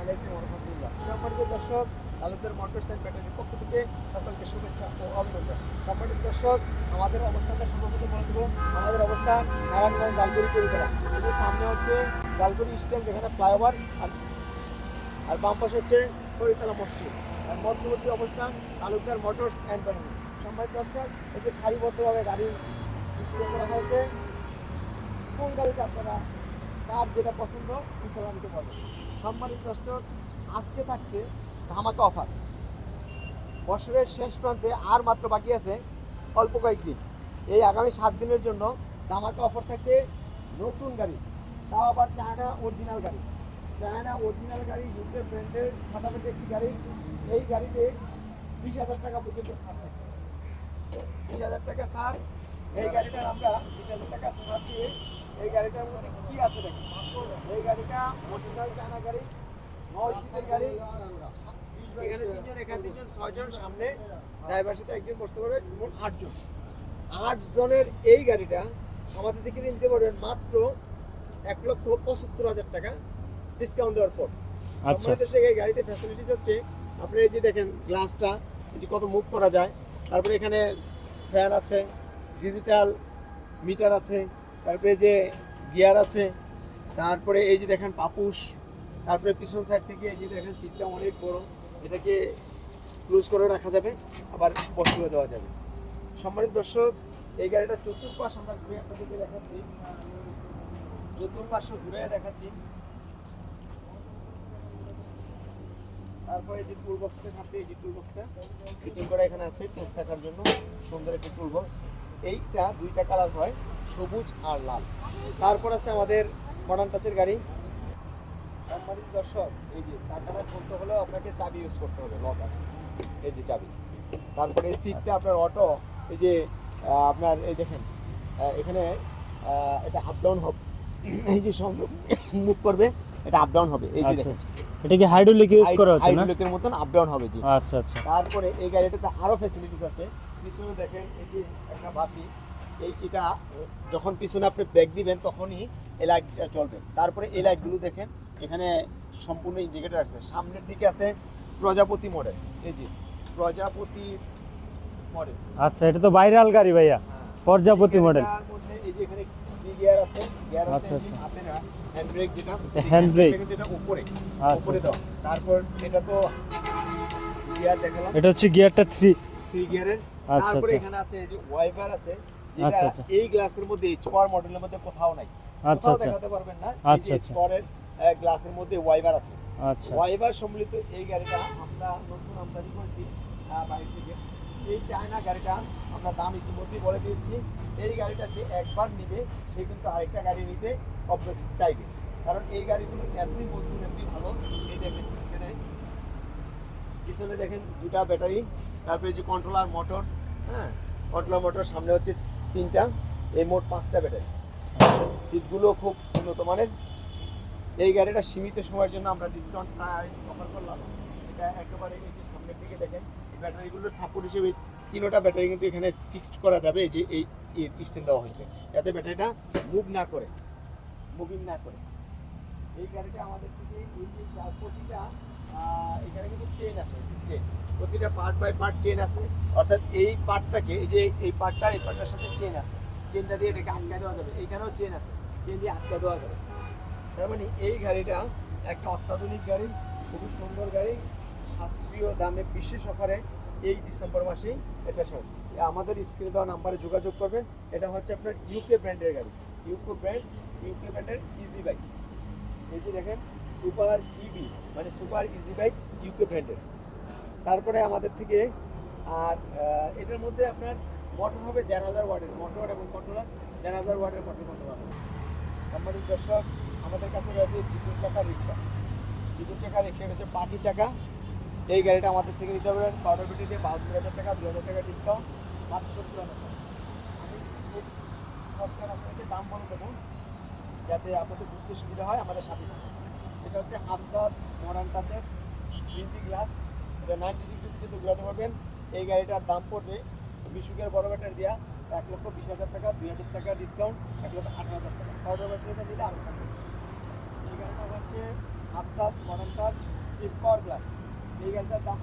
আলাইকুম রহমতুল্লাহ সম্মানিত দর্শক তালুকদার মোটরস অ্যান্ড ব্যাটারির পক্ষ থেকে সকলকে শুভেচ্ছা ও অভিনন্দন। সম্মানিত দর্শক, আমাদের অবস্থানটা সর্বপ্রথম বলে আমাদের অবস্থান নারায়ণগঞ্জ জালগুড়ি তৈরিকরা এটির সামনে হচ্ছে জালগুড়ি স্ট্যান্ড যেখানে ফ্লাইওভার আর আর বাম পাশে হচ্ছে হরিতলা মসজিদ। আর মধ্যবর্তী অবস্থান তালুকদার মোটরস অ্যান্ড ব্যাটারি। সম্মানিত দর্শক, এই সারিবদ্ধভাবে গাড়ি করা হয়েছে, কোন গাড়িটা আপনারা কার যেটা পছন্দ ইনশাল্লাহ নিতে পারবেন। সম্মানিত দর্শক, আজকে থাকছে ধামাকা অফার। বছরের শেষ প্রান্তে আর মাত্র বাকি আছে অল্প কয়েকদিন। এই আগামী সাত দিনের জন্য ধামাকা অফার থাকে নতুন গাড়ি, তাও আবার চায়না অরিজিনাল গাড়ি। চায়না অরিজিনাল গাড়ি ইউকে ব্র্যান্ডের ফাটাফাটি একটি গাড়ি। এই গাড়িতে বিশ হাজার টাকা পর্যন্ত ছাড় থাকে বিশ হাজার টাকা ছাড়, এই গাড়িটার আমরা বিশ হাজার টাকা ছাড় দিয়ে এই গাড়িটার মধ্যে কি আছে দেখি এই গাড়িটা অরিজিনাল চায়না গাড়ি নয় সিটের গাড়ি। এখানে তিনজন এখানে তিনজন ছয়জন সামনে। ড্রাইভার সাথে একজন বসতে পারবে মোট আটজন। আট জনের এই গাড়িটা আমাদের থেকে নিতে পারবেন মাত্র এক লক্ষ পঁচাত্তর হাজার টাকা ডিসকাউন্ট দেওয়ার পর। আচ্ছা। এই গাড়িতে ফ্যাসিলিটিস হচ্ছে আপনি এই যে দেখেন গ্লাসটা এই যে কত মুভ করা যায়। তারপরে এখানে ফ্যান আছে ডিজিটাল মিটার আছে তারপরে যে গিয়ার আছে, তারপরে এই যে দেখেন পাপুস তারপরে পিছন সাইড থেকে এই যে দেখেন সিটটা অনেক বড়, এটাকে ক্লোজ করে রাখা যাবে, আবার বসিয়ে দেওয়া যাবে। সম্মানিত দর্শক, এই গাড়িটা চতুর্পাশ আমরা ঘুরে আপনাদেরকে দেখাচ্ছি। চতুর্পাশ ঘুরে দেখাচ্ছি। তারপরে যে টুল বক্সটার সাথে এই যে টুল বক্সটা ফিটিং করা এখানে আছে টুলস থাকার জন্য, সুন্দর একটি টুল বক্স এইটা দুইটা কালার হয়। সবুজ আর লাল। তারপর আছে আমাদের মডার্ন টাচের গাড়ি। সম্মানিত দর্শক এই যে চাকাটা খুলতে হলেও আপনাকে চাবি ইউজ করতে হবে লক আছে। এই যে চাবি। তারপরে সিটটা আপনার অটো এই যে আপনার এই দেখেন এখানে এটা আপ ডাউন হবে। এই যে সব মুভ করবে এটা আপ ডাউন হবে। এই যে আচ্ছা দেখেন। আচ্ছা। এটা কি হাইড্রোলিক ইউজ করা হচ্ছে না? হাইড্রোলিকের মতন আপ ডাউন হবে জি। আচ্ছা আচ্ছা। তারপরে এই গাড়িটাতে আরও ফ্যাসিলিটিস আছে। পিছনে দেখেন এই যে একটা বাতি। এই এটা যখন পিছনে আপনি ব্রেক দিবেন তখনই এই লাইটটা জ্বলবে তারপরে এই লাইটগুলো দেখেন এখানে সম্পূর্ণ ইন্ডিকেটর আছে। সামনের দিকে আছে প্রজাপতি মডেল এই যে প্রজাপতি মডেল আচ্ছা এটা তো ভাইরাল গাড়ি ভাইয়া। প্রজাপতি মডেল এই যে এখানে গিয়ার আছে? গিয়ার আচ্ছা, আছে আচ্ছা। হাতে হ্যান্ড ব্রেক যেটা। hand brake। এটা উপরে আচ্ছা, উপরে আচ্ছা। দাও। তারপর এটা তো গিয়ার দেখালাম। এটা হচ্ছে গিয়ারটা থ্রি থ্রি গিয়ারের আচ্ছা, তারপরে আচ্ছা। এখানে আছে এই যে ওয়াইপার আছে। আচ্ছা, আচ্ছা। এই গ্লাসের মধ্যে পাওয়ার মডেলের মধ্যে কোথাও নাই। আচ্ছা আচ্ছা। দেখাতে পারবেন না। আচ্ছা, এইচ আচ্ছা। গ্লাসের মধ্যে ওয়াইপার আছে। আচ্ছা। ওয়াইপার সম্মিলিত এই গাড়িটা আমরা নতুন আমদানি করেছি বাইরে থেকে। এই চায়না গাড়িটা আমরা দাম ইতিমধ্যেই বলে দিয়েছি। এই গাড়িটা যে একবার নিবে সে কিন্তু আরেকটা গাড়ি নিতে অভ্যস্ত চাইবে। কারণ এই গাড়িগুলো এতই মজবুত এতই ভালো। এই দেখেন এখানে পিছনে দেখেন দুটা ব্যাটারি তারপরে যে কন্ট্রোলার মোটর হ্যাঁ? কন্ট্রোলার মোটর সামনে হচ্ছে তিনটা, এই মোট পাঁচটা ব্যাটারি। সিটগুলো খুব উন্নত মানের। এই গাড়িটা সীমিত সময়ের জন্য আমরা ডিসকাউন্ট প্রাইস অফার করলাম। এটা একেবারে এই যে সামনের দিকে দেখেন, এই ব্যাটারিগুলোর সাপোর্ট হিসেবে তিনোটা ব্যাটারি কিন্তু এখানে ফিক্সড করা যাবে যে এই স্ট্যান্ড দেওয়া হয়েছে। যাতে ব্যাটারিটা মুভ না করে মুভিং না করে। এই গাড়িটা আমাদের থেকে এই যে প্রতিটা এখানে কিন্তু চেন আছে চেন প্রতিটা পার্ট বাই পার্ট চেন আছে। অর্থাৎ এই পার্টটাকে এই যে এই পার্টটা এই পার্টটার সাথে চেন আছে। চেনটা দিয়ে এটাকে আটকা দেওয়া যাবে। এইখানেও চেন আছে। চেন দিয়ে আটকা দেওয়া যাবে। তার মানে এই গাড়িটা একটা অত্যাধুনিক গাড়ি, খুবই সুন্দর গাড়ি সাশ্রয়ী দামে বিশেষ অফারে এই ডিসেম্বর মাসেই এটা সব আমাদের স্ক্রিনে দেওয়া নাম্বারে যোগাযোগ করবেন। এটা হচ্ছে আপনার ইউকে ব্র্যান্ডের গাড়ি। ইউকে ব্র্যান্ড ইউকে ব্র্যান্ডের ইজি বাইক এই যে দেখেন সুপার ইভি মানে সুপার ইজি বাইক ইউকে ব্র্যান্ডের তারপরে আমাদের থেকে, আর এটার মধ্যে আপনার মোটর হবে দেড় হাজার ওয়ার্ডের মোটর এবং কন্ট্রোলার দেড় হাজার ওয়ার্ডের মোটর কন্ট্রোলার হবে। সম্মানিত দর্শক, আমাদের কাছে রয়েছে চিকুন চাকা রিক্সা। চিকুন চাকা রিক্সা হচ্ছে পাখি চাকা। এই গাড়িটা আমাদের থেকে নিতে পারবেন পাউডার পেটিতে বাহাত্তর হাজার টাকা দু হাজার টাকা ডিসকাউন্ট মাত্র সত্তর হাজার টাকা। আমি আপনাকে দাম বলে দেবো, যাতে আপনাদের বুঝতে সুবিধা হয় আমাদের সাথে। এটা হচ্ছে হাফসাদ মডার্ন টাচের সিএনজি গ্লাস এটা নাইনটি ডিগ্রি পারবেন। এই গাড়িটার দাম পড়বে বিশুকের বড় ব্যাটারি দেওয়া এক লক্ষ বিশ হাজার টাকা, দুই হাজার টাকা ডিসকাউন্ট এক লক্ষ আঠারো হাজার টাকা। পাউডার ব্যাটারিটা দিলে আরও এই গাড়িটা হচ্ছে আফসাদ মডার্ন টাচ স্কোয়ার প্লাস এই গাড়িটার দাম